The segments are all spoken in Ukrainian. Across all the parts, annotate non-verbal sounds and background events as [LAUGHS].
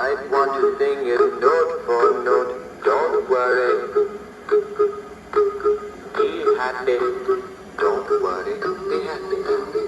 might want to sing it note for note. Don't worry. Be happy. Don't worry. Be happy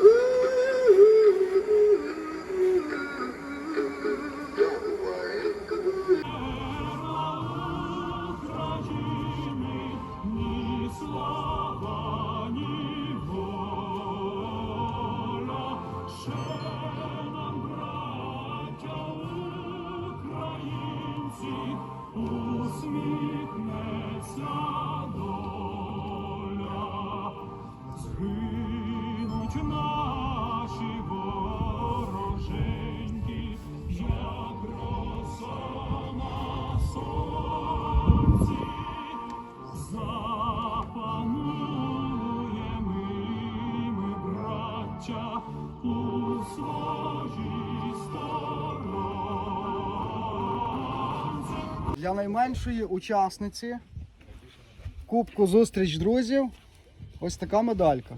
Для найменшої учасниці Кубку зустріч друзів. Ось така медалька.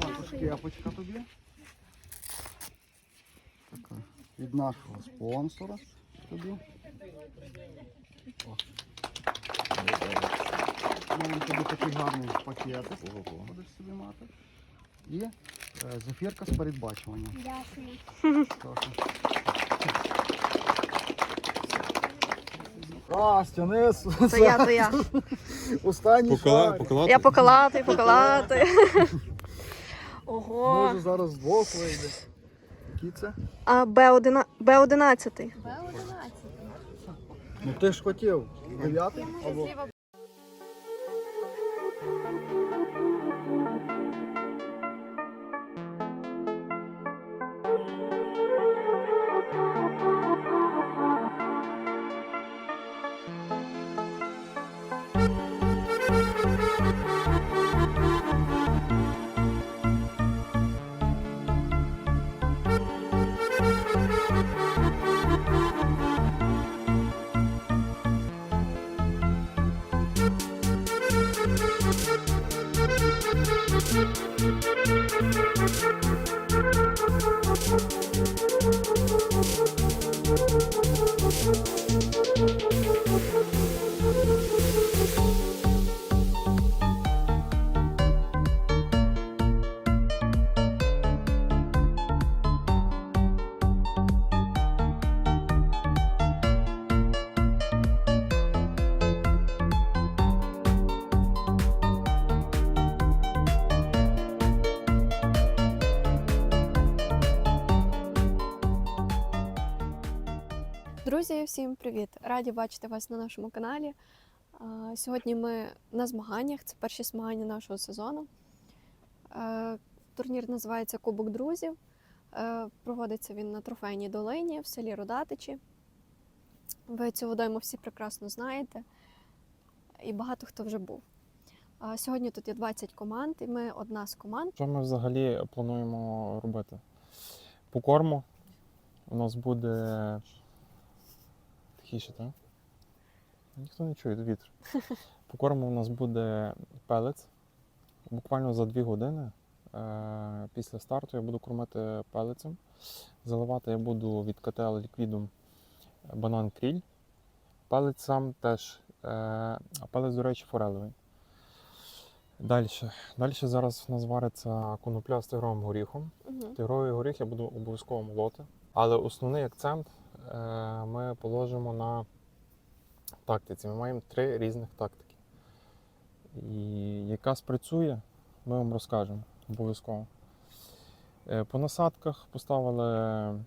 Також кепочка тобі. Така. Від нашого спонсора тобі. Маємо тобі такий гарний пакетик. Будеш собі мати. І зефірка з передбачуванням. Дякую. Растя, низ. То я, то я. Останній Покола, шар. поколати? Я поколати, поколати. Ого. Може зараз двох вийде. Які це? А Б11. Б11. Б11. Ну ти ж хотів. Дев'ятий? Або... Раді бачити вас на нашому каналі. Сьогодні ми на змаганнях. Це перші змагання нашого сезону. Е, Турнір називається Кубок друзів. Е, Проводиться він на трофейній долині в селі Родатичі. Ви цю водойму всі прекрасно знаєте, і багато хто вже був. Сьогодні тут є 20 команд, і ми одна з команд. Що ми взагалі плануємо робити? По корму у нас буде тихіше, так? Ніхто не чує вітер. [LAUGHS] По корму у нас буде пелець. Буквально за 2 години е, після старту я буду кормити пелецем. Заливати я буду від КТЛ ліквідом банан кріль. Пелець сам теж, е, а пелець, до речі, форелевий. Далі. Далі зараз у нас вариться конопля з тигровим горіхом. Мгм. Тигровий горіх я буду обов'язково молоти. Але основний акцент ми положимо на тактиці. Ми маємо три різних тактики. І яка спрацює, ми вам розкажемо обов'язково. Е, По насадках поставили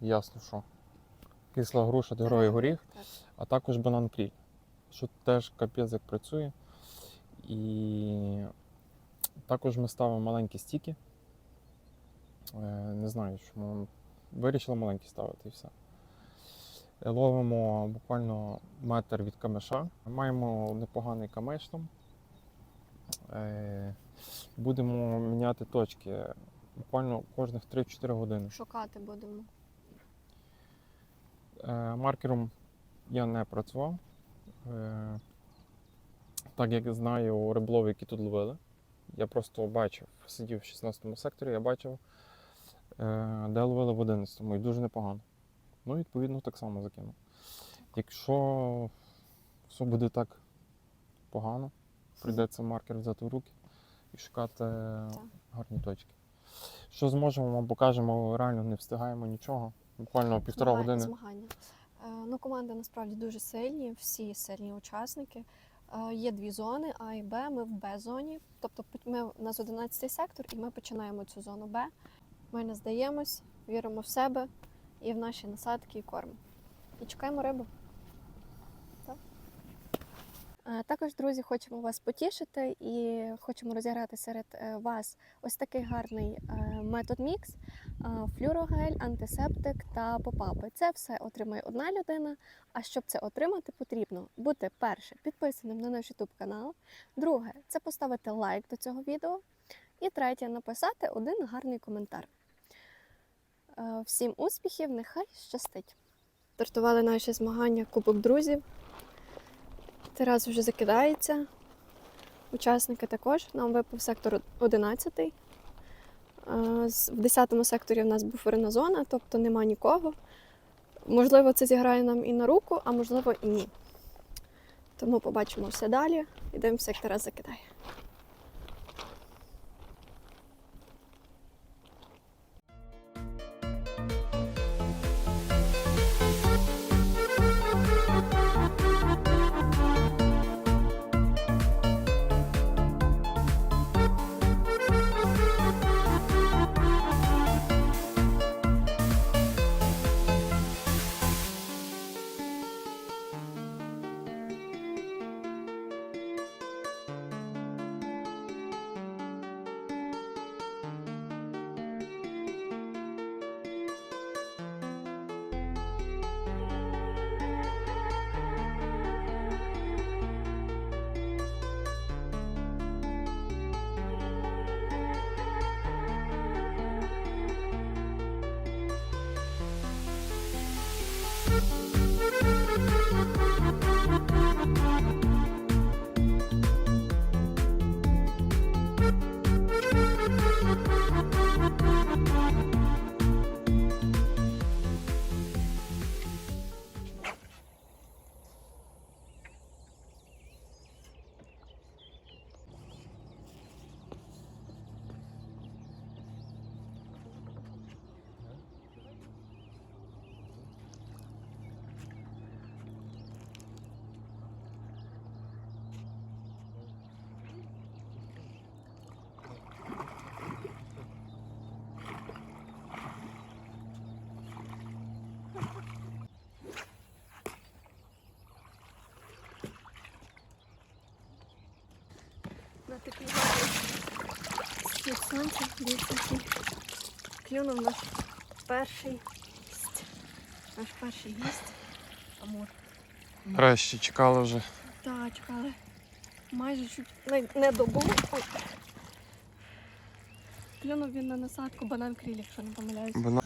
ясно, що кисла груша, тигровий горіх, а також банан кріль, що теж капець як працює. І також ми ставимо маленькі стіки. Е, Не знаю, чому вирішили маленькі ставити і все. Ловимо буквально метр від камеша. Маємо непоганий камеш там. Е, Будемо міняти точки буквально кожних 3-4 години. Шукати будемо. Е, Маркером я не працював. Е, Так як знаю риболов, які тут ловили. Я просто бачив, сидів в 16 секторі, я бачив, де ловили в 11-му і дуже непогано. Ну, відповідно, так само закинув. Якщо все буде так погано, прийдеться маркер взяти в руки і шукати гарні точки. Що зможемо, вам покажемо, реально не встигаємо нічого. Буквально півтора Змагання- години. Змагання. Е, Ну, команди насправді дуже сильні, всі сильні учасники. Е, Є дві зони А і Б. Ми в Б-зоні. Тобто ми у нас 11 сектор, і ми починаємо цю зону Б. Ми не здаємось, віримо в себе і в наші насадки і корм. І чекаємо рибу. Так. Е, Також, друзі, хочемо вас потішити і хочемо розіграти серед е, вас ось такий гарний е, метод мікс флюрогель, антисептик та попапи. Це все отримає одна людина. А щоб це отримати, потрібно бути перше підписаним на наш YouTube канал. Друге це поставити лайк до цього відео. І третє написати один гарний коментар. Е, Всім успіхів, нехай щастить! Стартували наші змагання Кубок друзів. Тарас вже закидається. Учасники також. Нам випав сектор 11. Е, В 10 секторі в нас буферна зона, тобто нема нікого. Можливо, це зіграє нам і на руку, а можливо і ні. Тому побачимо все далі дивимося, як Тарас закидає. Сонця, дивіться, клюнув наш перший гість. Наш перший гість. Амур. Нарешті чекали вже. Так, чекали. Майже чуть не, не добу. Ой. Клюнув він на насадку банан кріль, якщо не помиляюсь. Бо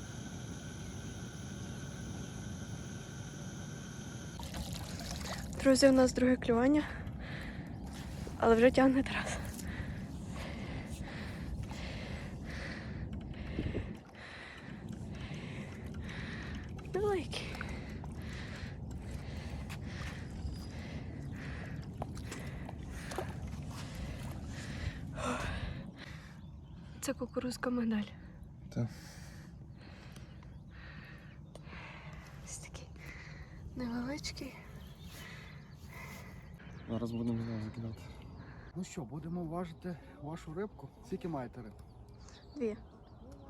Друзі, у нас друге клювання. Але вже тягне Тарас. Це медаль. Так. Ось такий невеличкий. Зараз будемо знову закидати. Ну що, будемо важити вашу рибку. Скільки маєте риб? Дві.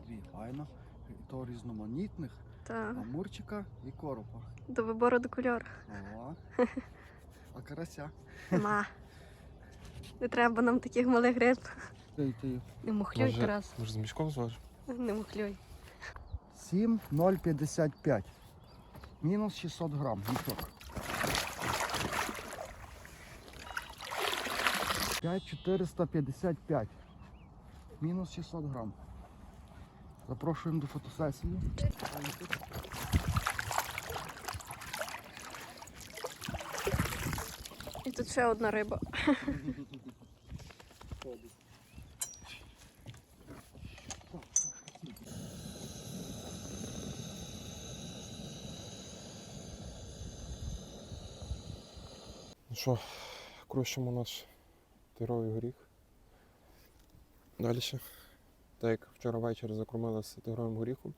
Дві. Файно. І то різноманітних, Так. амурчика і коропа. До вибору до кольору. О. [LAUGHS] А карася. Нема. Не треба нам таких малих риб. Ти, ти. Не мухлюй, Може, Тарас. може з мішком зважиш? Не мухлюй. 7,055. Мінус 600 грам. Мішок. 5,455. Мінус 600 грам. Запрошуємо до фотосесії. І тут ще одна риба. [LAUGHS] що, крушимо наш тировий горіх. Далі. Так як вчора ввечері закормилися тигровим горіхом.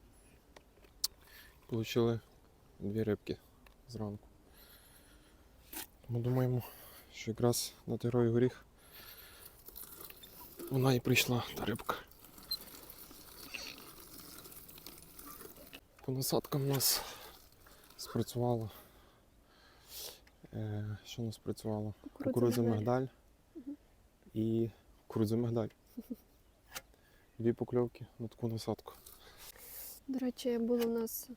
Получили дві рибки зранку. Тому думаємо, що якраз на тигровий горіх вона і прийшла та рибка. По насадкам у нас спрацювало. Е, що у нас спрацювало? Кукурудза мигдаль і кукурудза мигдаль. Дві покльовки на таку насадку. До речі, було у нас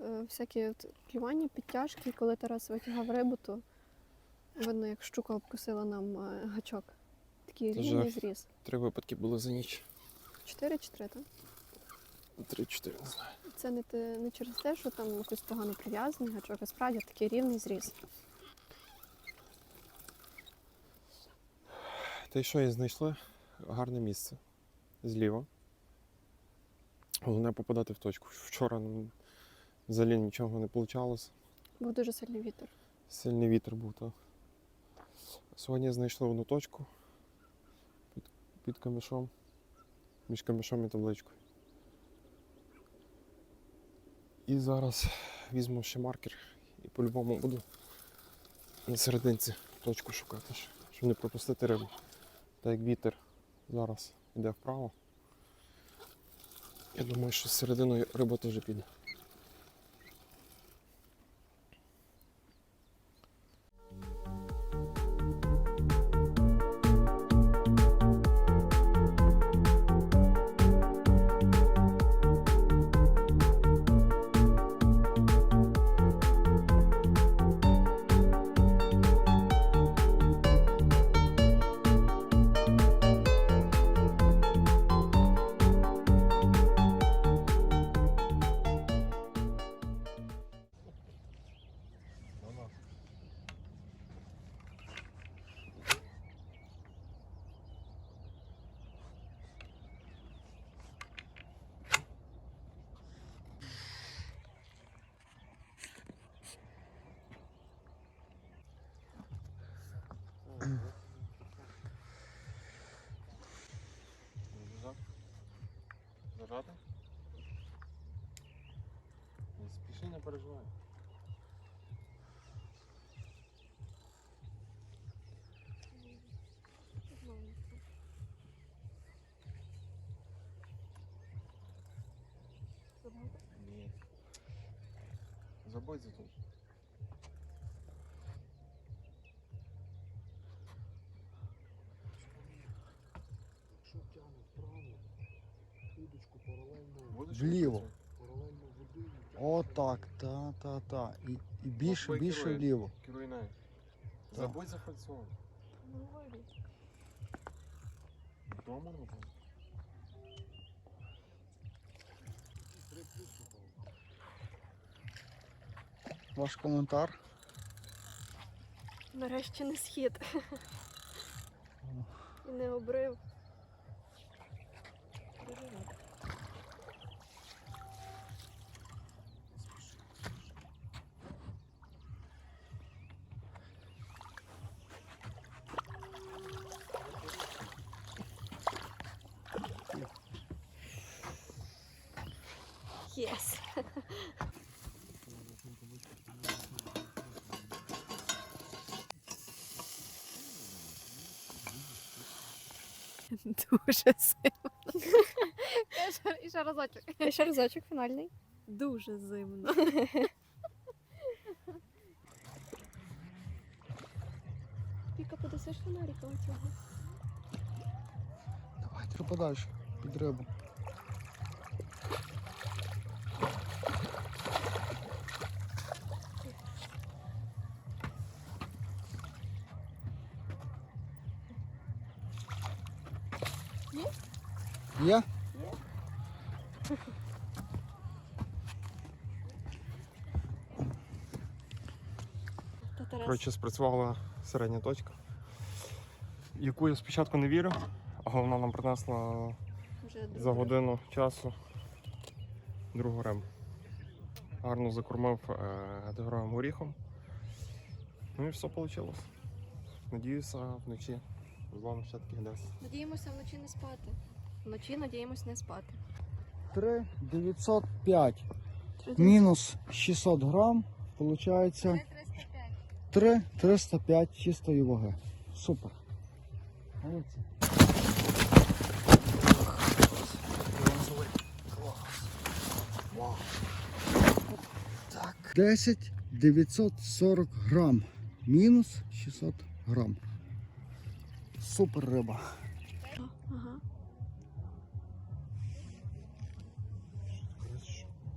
е, всякі клювання, підтяжки, коли Тарас витягав рибу, то видно, як щука обкусила нам е, гачок. Такий рівний зріз. Три випадки були за ніч. Чотири чи три, так? Три-чотири, не знаю. Це не, те, не через те, що там якось погано прив'язаний гачок, а справді такий рівний зріз. Та й що і знайшли? Гарне місце. Зліва. Головне попадати в точку. Вчора ну, взагалі нічого не вийшло. Був дуже сильний вітер. Сильний вітер був, так. Сьогодні знайшли одну точку під, під камішом, між камішом і табличкою. І зараз візьму ще маркер і по-любому буду на серединці точку шукати, щоб не пропустити рибу. Так як вітер зараз йде вправо. Я думаю, що з серединою риба теж піде. Переживай. Ні. Забудь за тут. Якщо тягне вправо, удочку паралельно, Будеш Вліво. Відкручувати? паралельно води. Отак, та, та, та. І, і більше, Лапою більше керує. вліво. Керуй нею. Так. Забудь за фальцом. Дома робимо. Ваш коментар? Нарешті не схід. І не обрив. [LAUGHS] Дуже зимно. [LAUGHS] І ще разочок. І ще разочок фінальний. Дуже зимно. [LAUGHS] Піка подасиш фонарика оцього. Давай, треба далі. Під рибу. Є? Коротше, спрацювала середня точка, яку я спочатку не вірив, але вона нам принесла за годину часу другу рибу. Гарно закормив е, дегровим горіхом. Ну і все вийшло. надіюся, вночі з вами ще таких десь. Надіємося вночі не спати. Вночі надіємось не спати. 3 905 мінус 600 грам, виходить 3 305 чистої ваги. Супер. Молодці. Так. 10 940 грам. Мінус 600 грам. Супер риба.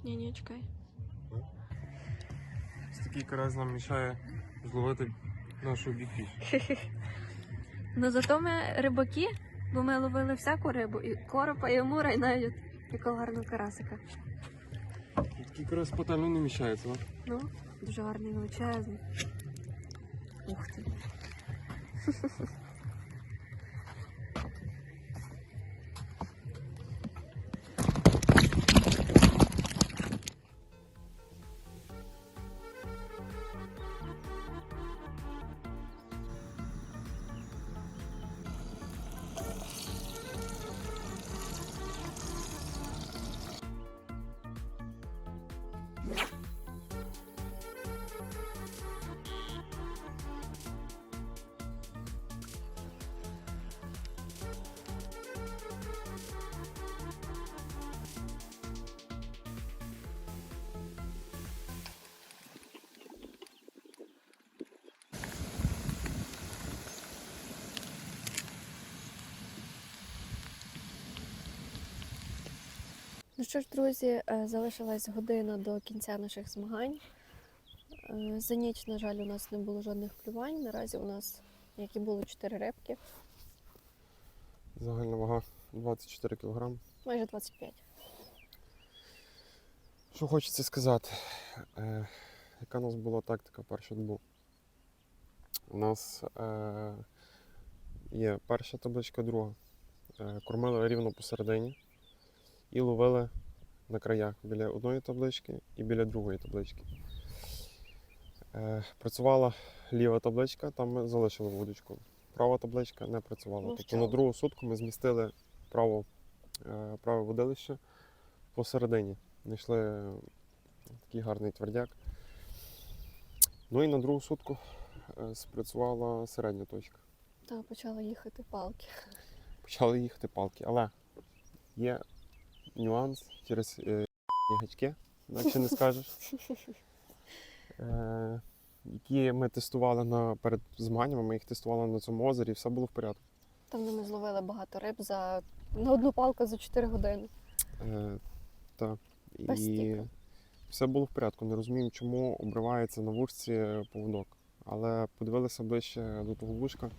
Ні, ні, чекай. Ось такий карась нам мішає зловити нашу бікфіш. [LAUGHS] Ну зато ми рибаки, бо ми ловили всяку рибу, і коропа, і амура, і навіть якого гарного карасика. Такий карась потально не мішається, так? Ну, дуже гарний величезний. Ух ти. [LAUGHS] Ну що ж, друзі, е, залишилась година до кінця наших змагань. Е, За ніч, на жаль, у нас не було жодних клювань. Наразі у нас, які було 4 рибки, Загальна вага 24 кг. майже 25. Що хочеться сказати, е, яка у нас була тактика першу добу? У нас е, є перша табличка, друга. Е, кормили рівно посередині і ловили на краях біля одної таблички і біля другої таблички. Е, працювала ліва табличка, там ми залишили вудочку. Права табличка не працювала. Ну, тобто на другу сутку ми змістили право, е, праве водилище посередині. Знайшли такий гарний твердяк. Ну і на другу сутку е, спрацювала середня точка. Та почали їхати палки. Почали їхати палки. Але є нюанс через е, гачки, інакше не скажеш. [LAUGHS] Е, які ми тестували на, перед змаганнями, ми їх тестували на цьому озері, і все було в порядку. Там де ми зловили багато риб за на одну палку за 4 години. Е, так. І стіку. все було в порядку. Не розуміємо, чому обривається на вушці поводок. Але подивилися ближче до того вушка.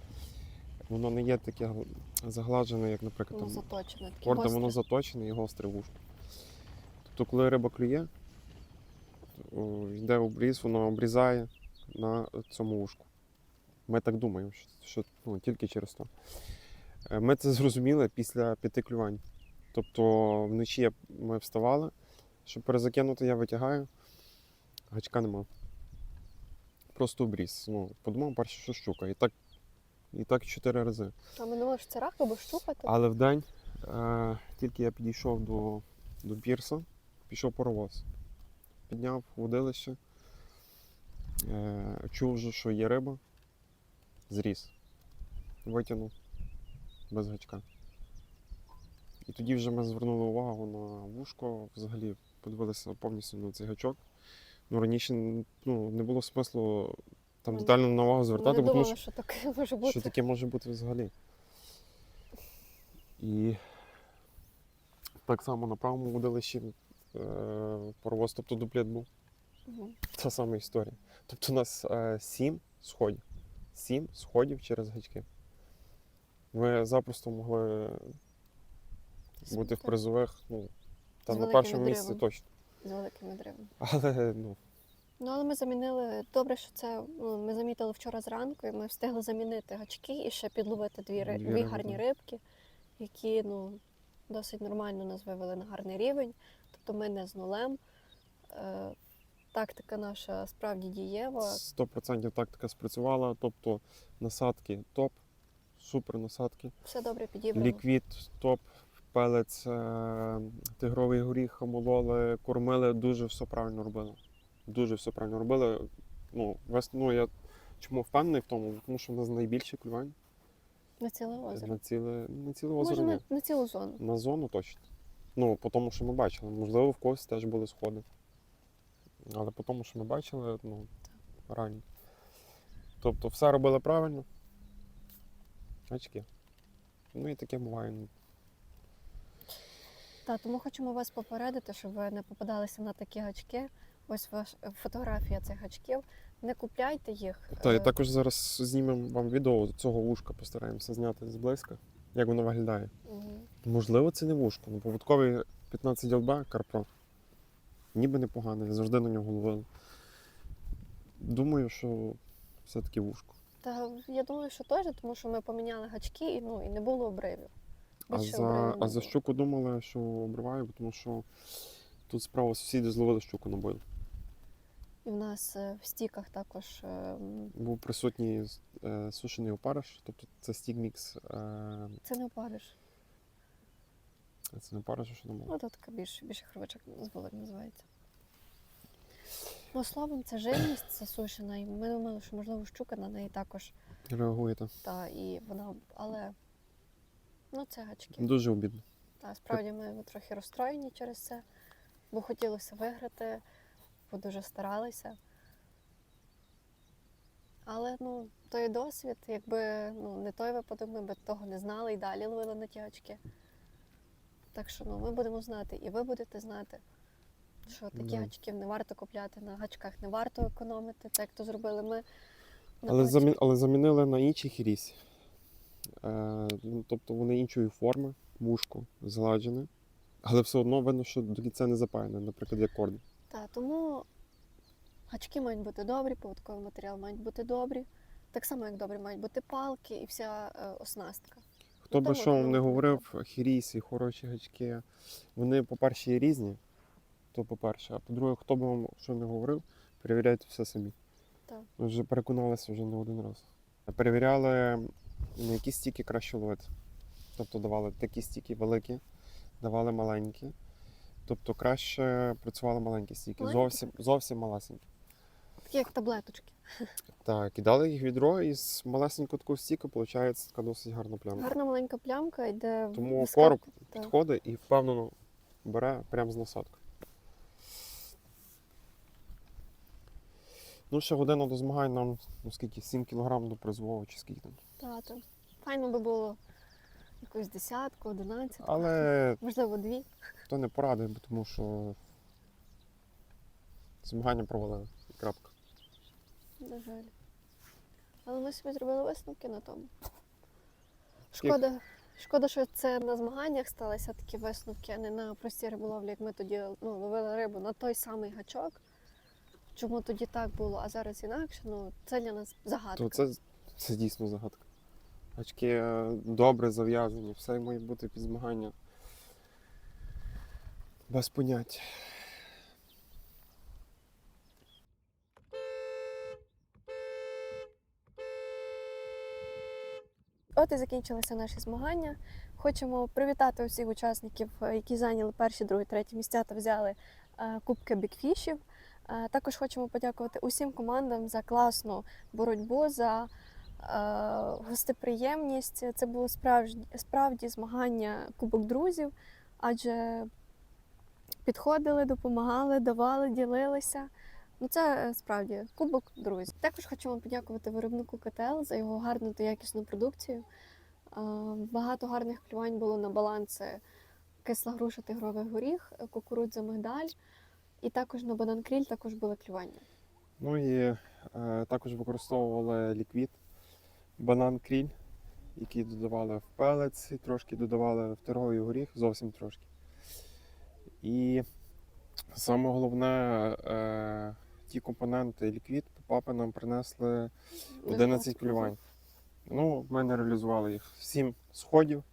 Воно не є таке гл- загладжене, як, наприклад, там заточене. Корда, воно заточене і гостре вушко. Тобто, коли риба клює, о, йде обріз, воно обрізає на цьому вушку. Ми так думаємо, що, що ну, тільки через то. Е, Ми це зрозуміли після п'яти клювань. Тобто вночі ми вставали, щоб перезакинути, я витягаю, гачка нема. Просто обріз. Ну, подумав перше, що щука. І так, і так чотири рази. А ми думали, що це рак або щупати. Але вдень, е, тільки я підійшов до, до пірса, пішов паровоз. Підняв водилище, е, чув вже, що є риба, зріс, витягнув без гачка. І тоді вже ми звернули увагу на вушко, взагалі подивилися повністю на цей гачок. Ну, раніше ну, не було смислу там детально на увагу Ми звертати, не бо тому думали, що що таке [LAUGHS] може бути. що таке може бути взагалі. І так само на правому водилищі е, паровоз, тобто дуплет був. Мгм. Та сама історія. Тобто у нас е, сім сходів. Сім сходів через гачки. Ми запросто могли бути в призових, ну, там на великим першому місці відривом. точно. З великим відривом. Але ну, Ну, але ми замінили. Добре, що це ну, ми замітили вчора зранку, і ми встигли замінити гачки і ще підловити дві, Дві дві гарні рибки, які ну, досить нормально нас вивели на гарний рівень. Тобто ми не з нулем. Е, тактика наша справді дієва. 100% тактика спрацювала, тобто насадки топ, супер насадки. Все добре підібрано. Ліквід, топ, пелець, е, тигровий горіх, мололи, кормили, дуже все правильно робили. Дуже все правильно робили. Ну, вес, ну я чому впевнений в тому? Тому що в нас найбільше клювань На ціле озеро. на ціле, на ціле Може, озеро. на, ні. на цілу зону. На зону точно. Ну, по тому, що ми бачили. Можливо, в когось теж були сходи. Але по тому, що ми бачили, ну, реально. Тобто все робили правильно. Очки. Ну і таке буває. ну, Так, тому хочемо вас попередити, щоб ви не попадалися на такі гачки. Ось ваш фотографія цих гачків. Не купляйте їх. Та, і Е, також зараз знімемо вам відео цього вушка, постараємося зняти зблизька, як воно виглядає. мгм. Можливо, це не вушко. Ну, поводковий 15 LB Карпро. Ніби непоганий, завжди на нього ловили. Думаю, що все-таки вушко. Та я думаю, що теж, тому що ми поміняли гачки і, ну, і не було обривів. А за, обривів а за щуку думали, що обриваю, тому що тут справа сусіди зловили щуку на бою. І в нас е, в стіках також е, Був присутній е, сушений опариш, тобто це стік-мікс. Це не опариш. це не опариш, що там було? Ну, то така більш, більше хробачок з волок називається. Ну, словом, це живність, це сушена, і ми думали, що можливо щука на неї також. Реагуєте. Та, і вона, але ну, це гачки. Дуже обідно. Та, справді ми трохи розстроєні через це, бо хотілося виграти, бо дуже старалися. Але ну, той досвід, якби ну, не той випадок, ми б того не знали і далі ловили на гачки. Так що ну, ми будемо знати, і ви будете знати, що такі Да. гачків не варто купляти, на гачках не варто економити, так як то зробили ми. Але, замі... але замінили на інші хіріс. Е, ну, тобто вони іншої форми, вушко згладжене. Але все одно видно, що до кінця не запаяне, наприклад, як корди. Так, тому гачки мають бути добрі, поводковий матеріал мають бути добрі. Так само, як добрі мають бути палки і вся е, оснастка. Хто Ну, би що вам не говорив, хіріс і хороші гачки, вони, по-перше, є різні, то по-перше, а по-друге, хто би вам що не говорив, перевіряйте все самі. Так. Ми вже переконалися вже не один раз. Перевіряли, на які стіки краще ловити. Тобто давали такі стіки великі, давали маленькі. Тобто краще працювали маленькі. Маленькі? Зовсім, зовсім малесенькі. Такі як таблеточки. [LAUGHS] Так, і дали їх відро, і з малесенького такого стіка виходить така досить гарна плямка. Гарна маленька плямка йде в Тому в короб так. підходить і впевнено бере прямо з насадки. Ну, ще година до змагань нам, ну скільки, 7 кг до призвого чи скільки там. Та, та. Файно би було якусь десятку, одинадцятку, Але [LAUGHS] можливо, дві. то не порадує, бо тому що змагання провалили. І крапка. На жаль. Але ми собі зробили висновки на тому. Шкода, шкода, що це на змаганнях сталися такі висновки, а не на простій риболовлі, як ми тоді ну, ловили рибу на той самий гачок. Чому тоді так було, а зараз інакше, ну це для нас загадка. То це, це дійсно загадка. Очки е, добре зав'язані, все має бути під змагання. Без понять. От і закінчилися наші змагання. Хочемо привітати усіх учасників, е, які зайняли перші, другі, треті місця та взяли е, кубки бікфішів. Також хочемо подякувати усім командам за класну боротьбу, за гостеприємність. Це було справжні, справді змагання Кубок друзів, адже підходили, допомагали, давали, ділилися. Ну, це е, справді кубок друзів. Також хочемо подякувати виробнику КТЛ за його гарну та якісну продукцію. Е, Багато гарних клювань було на баланси кисла груша, тигровий горіх, е, кукурудза, мигдаль. І також на банан кріль також були клювання. Ну і е, також використовували ліквід, банан кріль, який додавали в пелець, трошки додавали в тировий горіх, зовсім трошки. І саме головне, е, ті компоненти ліквід папи нам принесли 11 клювань. Ну, ми не реалізували їх. 7 сходів.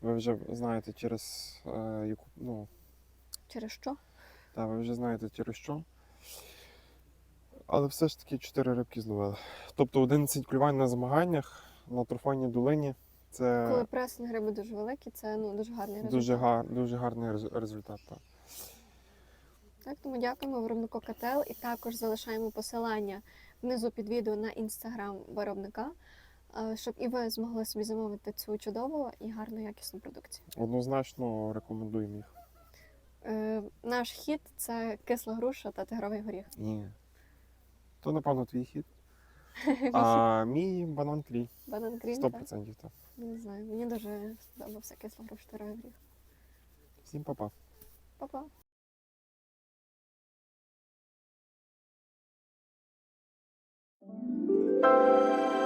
Ви вже знаєте через е, яку, ну, Через що? та, ви вже знаєте через що. Але все ж таки 4 рибки зловили. Тобто 11 клювань на змаганнях на трофейній долині. Це Коли пресинг риби дуже великі, це ну, дуже гарний результат. дуже, гар, дуже гарний рез- результат. Так. Так, тому дякуємо виробнику КТЛ і також залишаємо посилання внизу під відео на інстаграм виробника, е, щоб і ви змогли собі замовити цю чудову і гарну якісну продукцію. Однозначно рекомендуємо їх. Е, Наш хід це кисла груша та тигровий горіх. Ні. То, напевно, твій хід. [LAUGHS] А мій банан крій. Банан крім, так? 100% так. Не знаю, мені дуже сподобався кисло тигровий. Всім па-па. Па-па! Thank